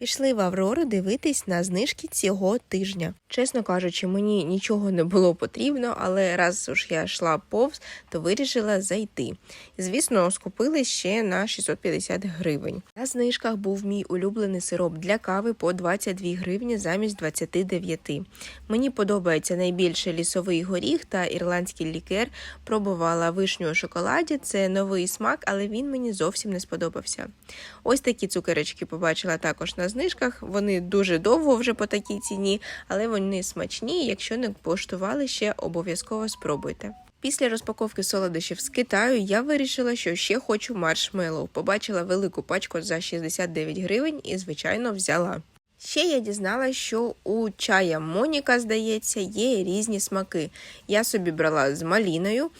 Пішли в Аврору дивитись на знижки цього тижня. Чесно кажучи, мені нічого не було потрібно, але раз уж я йшла повз, то вирішила зайти. Звісно, скупили ще на 650 гривень. На знижках був мій улюблений сироп для кави по 22 гривні замість 29. Мені подобається найбільше лісовий горіх та ірландський лікер. Пробувала вишню у шоколаді. Це новий смак, але він мені зовсім не сподобався. Ось такі цукерочки побачила також на знижках. Вони дуже довго вже по такій ціні, але вони смачні. Якщо не поштували, ще, обов'язково спробуйте. Після розпаковки солодощів з Китаю я вирішила, що ще хочу маршмеллоу. Побачила велику пачку за 69 гривень і, звичайно, взяла. Ще я дізналася, що у чая Моніка, здається, є різні смаки. Я собі брала з маліною,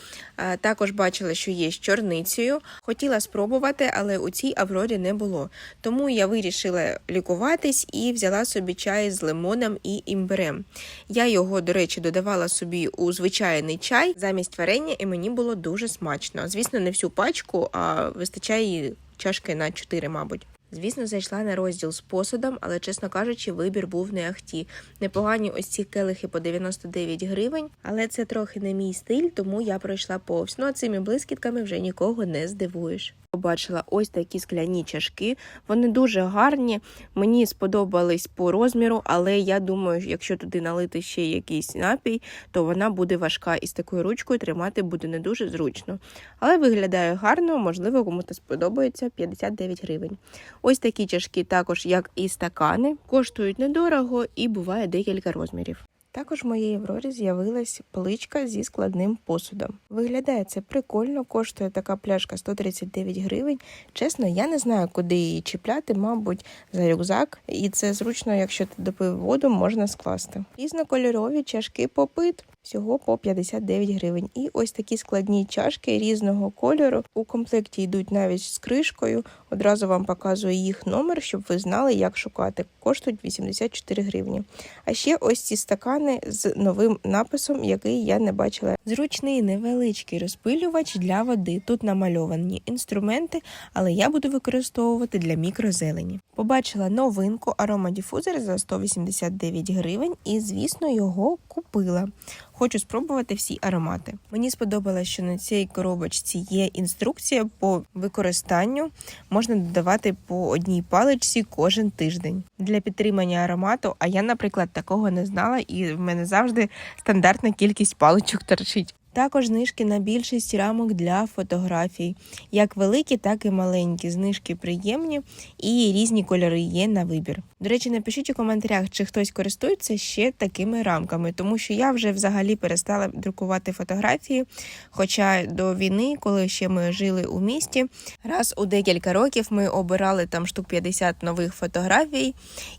також бачила, що є з чорницею. Хотіла спробувати, але у цій Аврорі не було. Тому я вирішила лікуватись і взяла собі чай з лимоном і імбирем. Я його, до речі, додавала собі у звичайний чай замість варення, і мені було дуже смачно. Звісно, не всю пачку, а вистачає чашки на 4, мабуть. Звісно, зайшла на розділ з посудом, але, чесно кажучи, вибір був не ахті. Непогані ось ці келихи по 99 гривень, але це трохи не мій стиль, тому я пройшла повз. Ну а цими блискітками вже нікого не здивуєш. Побачила ось такі скляні чашки. Вони дуже гарні. Мені сподобались по розміру, але я думаю, якщо туди налити ще якийсь напій, то вона буде важка і з такою ручкою тримати буде не дуже зручно. Але виглядає гарно, можливо, кому-то сподобається 59 гривень. Ось такі чашки, також як і стакани, коштують недорого і буває декілька розмірів. Також в моїй Аврорі з'явилась поличка зі складним посудом. Виглядає це прикольно, коштує така пляшка 139 гривень. Чесно, я не знаю, куди її чіпляти, мабуть, за рюкзак. І це зручно, якщо ти допив воду, можна скласти. Різнокольорові чашки попит. Всього по 59 гривень. І ось такі складні чашки різного кольору. У комплекті йдуть навіть з кришкою. Одразу вам показую їх номер, щоб ви знали, як шукати. Коштують 84 гривні. А ще ось ці стакани з новим написом, який я не бачила. Зручний невеличкий розпилювач для води. Тут намальовані інструменти, але я буду використовувати для мікрозелені. Побачила новинку аромадіфузор за 189 гривень і, звісно, його купила. Хочу спробувати всі аромати. Мені сподобалось, що на цій коробочці є інструкція по використанню. Можна додавати по одній паличці кожен тиждень для підтримання аромату. А я, наприклад, такого не знала, і в мене завжди стандартна кількість паличок торчить. Також знижки на більшість рамок для фотографій, як великі, так і маленькі. Знижки приємні і різні кольори є на вибір. До речі, напишіть у коментарях, чи хтось користується ще такими рамками, тому що я вже взагалі перестала друкувати фотографії. Хоча до війни, коли ще ми жили у місті, раз у декілька років ми обирали там штук 50 нових фотографій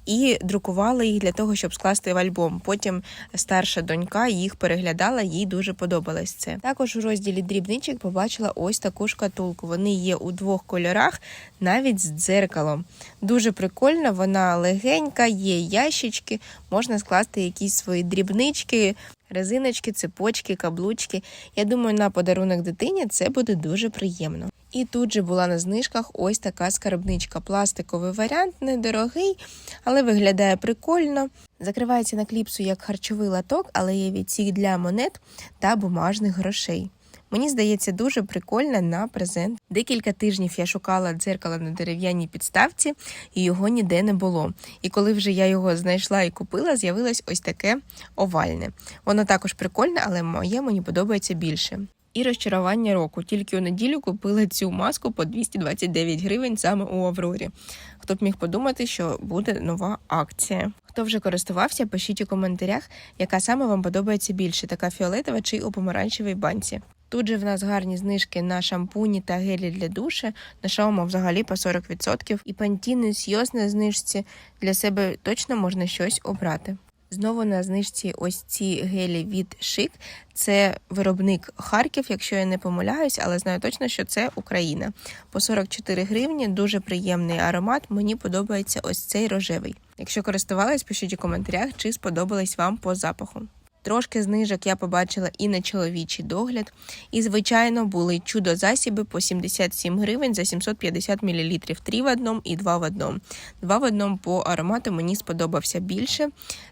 і друкували їх для того, щоб скласти в альбом. Потім старша донька їх переглядала, їй дуже подобалось це. Також у розділі дрібничок побачила ось таку шкатулку. Вони є у двох кольорах, навіть з дзеркалом. Дуже прикольна, вона легенька, є ящички, можна скласти якісь свої дрібнички. Резиночки, цепочки, каблучки. Я думаю, на подарунок дитині це буде дуже приємно. І тут же була на знижках ось така скарбничка. Пластиковий варіант, недорогий, але виглядає прикольно. Закривається на кліпсу як харчовий латок, але є відсік для монет та бумажних грошей. Мені здається, дуже прикольна на презент. Декілька тижнів я шукала дзеркало на дерев'яній підставці, і його ніде не було. І коли вже я його знайшла і купила, з'явилось ось таке овальне. Воно також прикольне, але моє мені подобається більше. І розчарування року. Тільки у неділю купила цю маску по 229 гривень саме у Аврорі. Хто б міг подумати, що буде нова акція. Хто вже користувався, пишіть у коментарях, яка саме вам подобається більше, така фіолетова чи у помаранчевій банці. Тут же в нас гарні знижки на шампуні та гелі для душа, на шауму взагалі по 40%. І пантіни сйоз на знижці для себе точно можна щось обрати. Знову на знижці ось ці гелі від Шик. Це виробник Харків, якщо я не помиляюсь, але знаю точно, що це Україна. По 44 гривні дуже приємний аромат. Мені подобається ось цей рожевий. Якщо користувались, пишіть у коментарях, чи сподобались вам по запаху. Трошки знижок я побачила і на чоловічий догляд. І, звичайно, були чудо-засіби по 77 гривень за 750 мл. Три в одному і два в одному. Два в одному по аромату мені сподобався більше.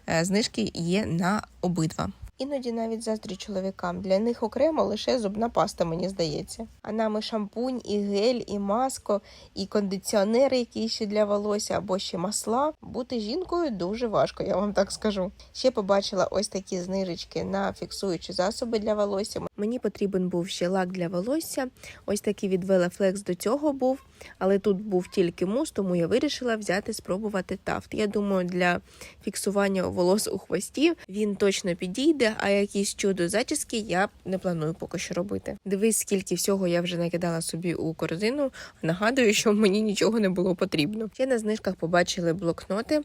Е, Знижки є на обидва. Іноді навіть заздрю чоловікам. Для них окремо лише зубна паста, мені здається. А нам і шампунь, і гель, і маско, і кондиціонери, які ще для волосся, або ще масла. Бути жінкою дуже важко, я вам так скажу. Ще побачила ось такі знижечки на фіксуючі засоби для волосся. Мені потрібен був ще лак для волосся. Ось такий від Велафлекс до цього був, але тут був тільки мус, тому я вирішила взяти спробувати тафт. Я думаю, для фіксування волос у хвості він точно підійде, а якісь чудо зачіски я не планую поки що робити. Дивись, скільки всього я вже накидала собі у корзину. Нагадую, що мені нічого не було потрібно. Ще на знижках побачили блокноти.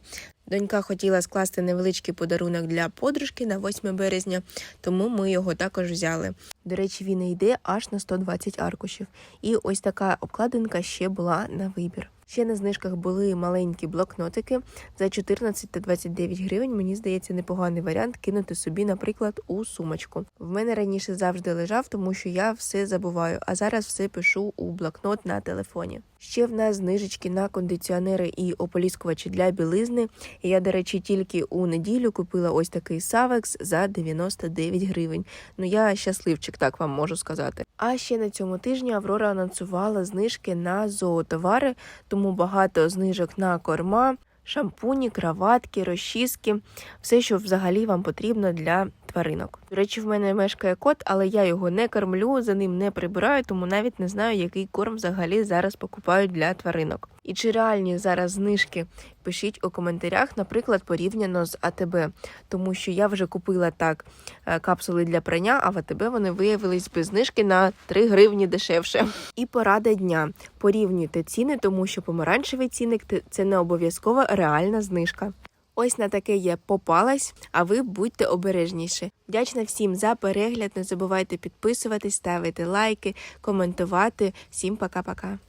Донька хотіла скласти невеличкий подарунок для подружки на 8 березня, тому ми його також взяли. До речі, він йде аж на 120 аркушів. І ось така обкладинка ще була на вибір. Ще на знижках були маленькі блокнотики за 14 та 29 гривень. Мені здається, непоганий варіант кинути собі, наприклад, у сумочку. В мене раніше завжди лежав, тому що я все забуваю, а зараз все пишу у блокнот на телефоні. Ще в нас знижечки на кондиціонери і ополіскувачі для білизни. Я, до речі, тільки у неділю купила ось такий Савекс за 99 гривень. Ну я щасливчик, так вам можу сказати. А ще на цьому тижні Аврора анонсувала знижки на зоотовари, тому багато знижок на корма, шампуні, краватки, розчіски, все, що взагалі вам потрібно для тваринок. До речі, в мене мешкає кот, але я його не кормлю, за ним не прибираю, тому навіть не знаю, який корм взагалі зараз покупають для тваринок. І чи реальні зараз знижки? Пишіть у коментарях, наприклад, порівняно з АТБ, тому що я вже купила так е, капсули для прання, а в АТБ вони виявились без знижки на 3 гривні дешевше. І порада дня: порівнюйте ціни, тому що помаранчевий цінник це не обов'язково реальна знижка. Ось на таке я попалась, а ви будьте обережніші. Вдячна всім за перегляд. Не забувайте підписуватись, ставити лайки, коментувати. Всім пока-пока.